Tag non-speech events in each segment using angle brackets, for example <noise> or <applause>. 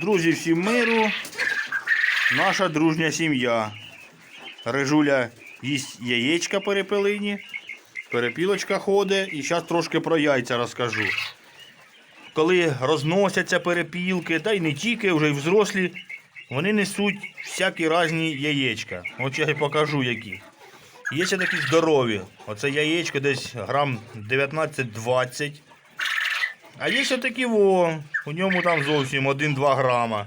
Друзі, всім миру. Наша дружня сім'я. Рижуля їсть яєчка перепелині, перепілочка ходить і зараз трошки про яйця розкажу. Коли розносяться перепілки, та й не тільки, вже й взрослі, вони несуть всякі різні яєчка. От я покажу які. Є ще такі здорові. Оце яєчко десь грам 19-20. А є ще такі во, у ньому там зовсім 1-2 грама.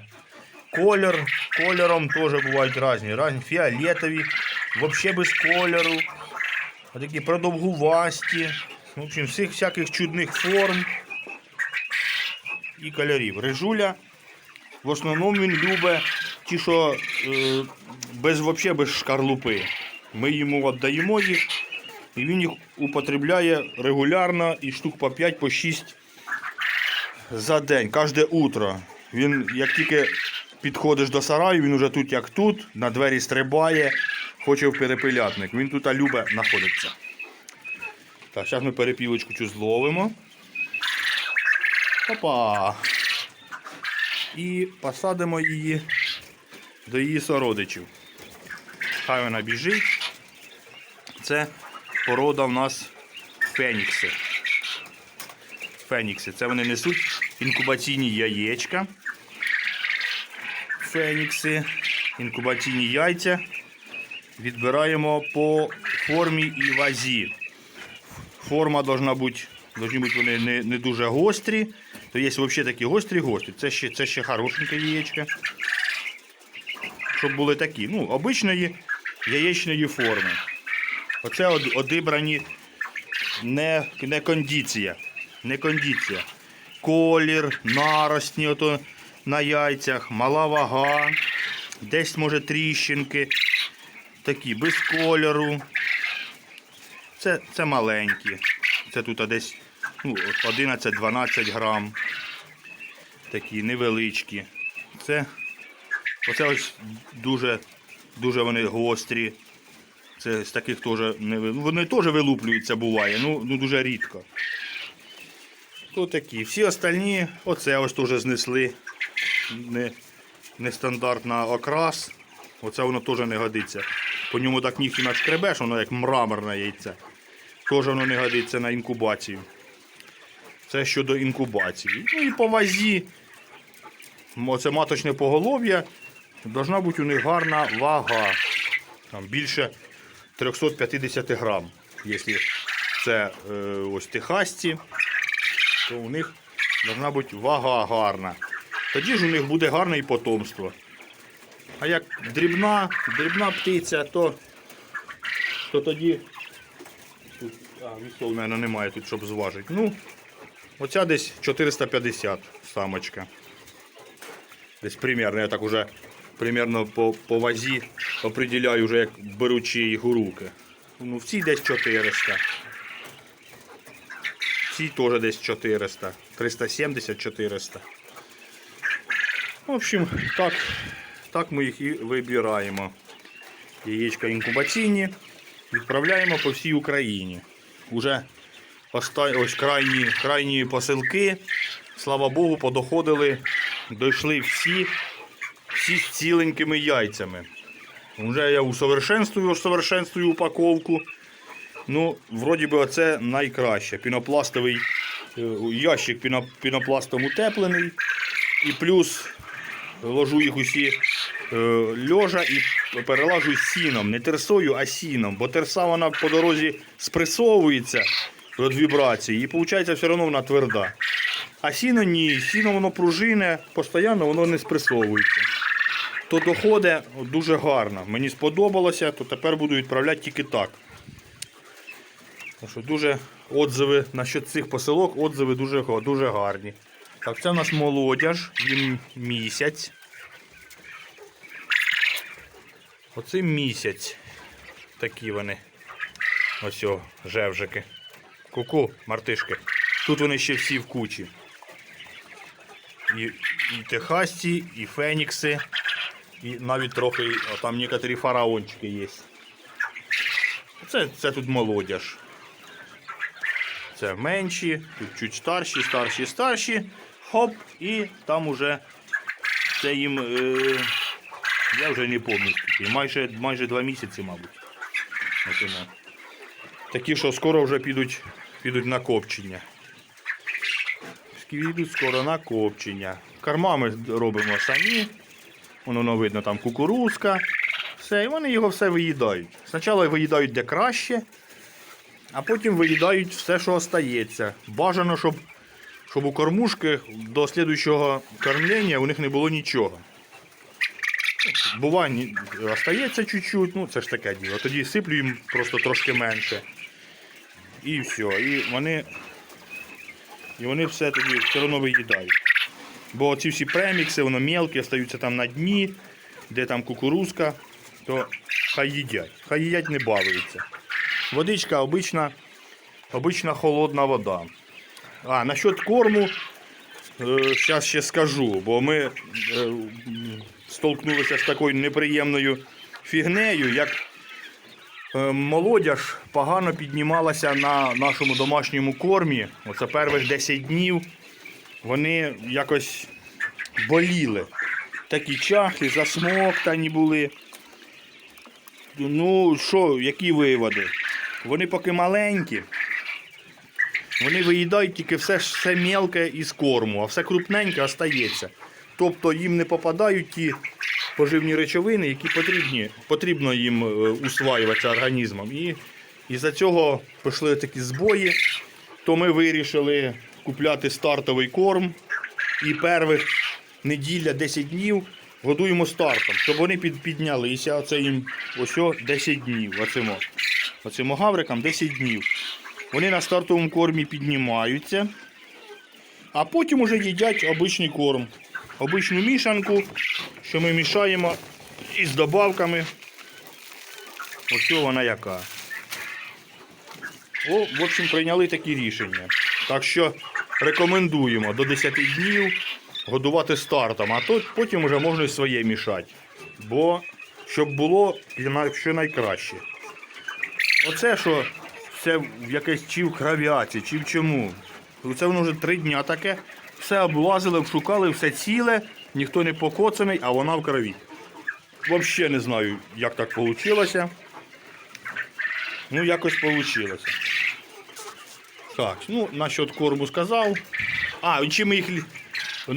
Колір, кольором теж бувають різні. Різні фіолетові, взагалі без кольору. А такі продовгувасті. В общем, всіх всяких чудних форм і кольорів. Рижуля. В основному він любить ті, що е, без, вообще без шкарлупи. Ми йому віддаємо їх, і він їх употребляє регулярно і штук по 5 по 6 за день, кожне утро. Він, як тільки підходиш до сараю, він уже тут, як тут, на двері стрибає, хоче в перепилятник. Він тут любить знаходиться. Так, зараз ми перепілочку цю зловимо. Опа! І посадимо її до її сородичів. Хай вона біжить. Це порода в нас фенікси. Фенікси. Це вони несуть інкубаційні яєчка. Фенікси, інкубаційні яйця. Відбираємо по формі і вазі. Форма должна бути, должні бути вони не, не дуже гострі. То є взагалі такі гострі гострі. Це ще, це ще хорошеньке яєчко. Щоб були такі. Ну, обичної яєчної форми. Оце од- одибрані не, не кондиція. Не кондиція. Колір, наростні ото на яйцях, мала вага, десь може тріщинки, такі без кольору. Це, це маленькі. Це тут десь ну, 11-12 грам. Такі невеличкі. Це оце ось дуже, дуже вони гострі. Це з таких теж не Вони теж вилуплюються, буває, ну, ну дуже рідко. То такі. Всі остальні, оце ось теж знесли. Не, нестандартна окрас. Оце воно теж не годиться. По ньому так нігті нашкребеш, воно як мраморне яйце. Теж воно не годиться на інкубацію. Це щодо інкубації. Ну і по вазі. Оце маточне поголов'я. Должна бути у них гарна вага. Там більше 350 грам. Якщо це е, ось техасці, то у них должна бути вага гарна. Тоді ж у них буде гарне і потомство. А як дрібна, дрібна птиця, то, то тоді. Тут, а, вісов, мабуть, немає тут, щоб зважити. Ну, оця десь 450 самочка. Десь примерно, я так уже примерно по, по вазі определяю, вже як беручи їх у руки. Ну, в цій десь 400. В теж десь 400. 370-400. В общем, так, так ми їх і вибираємо. Яєчка інкубаційні відправляємо по всій Україні. Уже ось крайні, крайні посилки, слава Богу, подоходили, дійшли всі, всі з ціленькими яйцями. Вже я усовершенствую, усовершенствую упаковку. Ну, вроді би, оце найкраще. Пінопластовий е, ящик пінопластом утеплений. І плюс ложу їх усі е, льожа і перелажу сіном. Не терсою, а сіном. Бо терса вона по дорозі спресовується від вібрації і виходить все одно вона тверда. А сіно ні, сіно воно пружине, постійно воно не спресовується. То доходить дуже гарно. Мені сподобалося, то тепер буду відправляти тільки так. Так що дуже отзиви насчет цих посилок, отзиви дуже, дуже гарні. Так, це у нас молодяж, їм місяць. Оце місяць. Такі вони. Ось о, жевжики. Ку-ку, мартишки. Тут вони ще всі в кучі. І, і техасці, і фенікси, і навіть трохи, о, там некоторі фараончики є. Це, це тут молодяж. Це менші, тут чуть старші, старші, старші. Хоп, і там уже Це їм. Е, я вже не пам'ятаю. Майже, майже два місяці, мабуть. Такі, що скоро вже підуть, підуть на копчення. Підуть скоро на копчення. Корма ми робимо самі. Воно видно там кукурузка. Все, і вони його все виїдають. Спочатку виїдають де краще, а потім виїдають все, що остається. Бажано, щоб, щоб у кормушки до слідуючого кормлення у них не було нічого. Буває, остається чуть-чуть, ну це ж таке діло. Тоді сиплю їм просто трошки менше. І все. І вони, і вони все тоді все одно виїдають. Бо ці всі премікси, воно мелкі, остаються там на дні, де там кукурузка, то хай їдять. Хай їдять, не бавляться. Водичка обична, обична холодна вода. А, насчет корму, зараз ще скажу, бо ми е, столкнулися з такою неприємною фігнею, як е, молодяж погано піднімалася на нашому домашньому кормі. Оце перших 10 днів вони якось боліли. Такі чахи, засмоктані були. Ну, що, які виводи? Вони поки маленькі. Вони виїдають тільки все, все мелке із корму, а все крупненьке остається. Тобто їм не попадають ті поживні речовини, які потрібні, потрібно їм е, усваюватися організмом. І із-за цього пішли такі збої, то ми вирішили купляти стартовий корм і перших неділя 10 днів годуємо стартом, щоб вони під, піднялися. Оце їм ось 10 днів. Оцим, о. Оцим гаврикам 10 днів. Вони на стартовому кормі піднімаються, а потім уже їдять обичний корм. Обичну мішанку, що ми мішаємо із добавками. Ось вона яка. О, в общем, прийняли такі рішення. Так що рекомендуємо до 10 днів годувати стартом, а то потім вже можна і своє мішати. Бо щоб було що найкраще. Оце що в якесь чи в кров'яці, чи в чому. Це воно вже три дня таке. Все облазили, обшукали, все ціле, ніхто не покоцаний, а вона в крові. Взагалі не знаю, як так вийшло. Ну, якось вийшло. Так, ну, насчет корму сказав. А, і чим їх.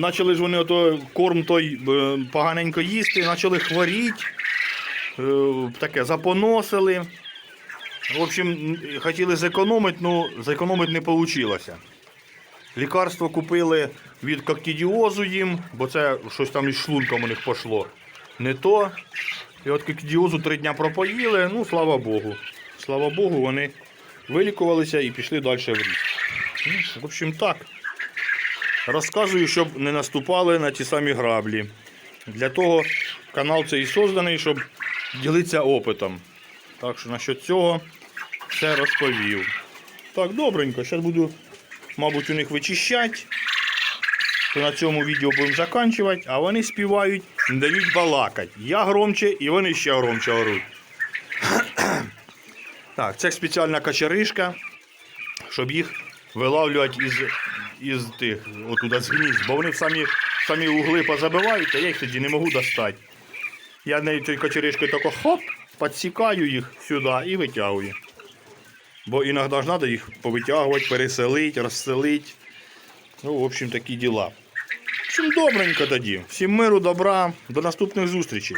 Почали ж вони ото корм той е, поганенько їсти, почали хворіти, е, таке запоносили. В общем, хотіли зекономити, ну зекономити не вийшло. Лікарство купили від коктидіозу їм, бо це щось там із шлунком у них пішло. Не то. І от коктидіозу три дня пропоїли, ну слава Богу. Слава Богу, вони вилікувалися і пішли далі в ріст. Ну, в общем, так. Розказую, щоб не наступали на ті самі граблі. Для того канал цей і созданий, щоб ділитися опитом. Так що насчет цього все розповів. Так, добренько, зараз буду, мабуть, у них вичищати. То на цьому відео будемо закінчувати, а вони співають, не дають балакати. Я громче і вони ще громче оруть. <clears throat> Так, це спеціальна качеришка, щоб їх вилавлювати із, із тих, отуда з гнізд, бо вони самі, самі угли позабивають, а я їх тоді не можу достати. Я нею качеришкою тако хоп, підсікаю їх сюди і витягую. Бо іноді треба їх повитягувати, переселити, розселити. Ну, в общем, такі діла. В общем, добренько тоді. Всім миру, добра, до наступних зустрічей.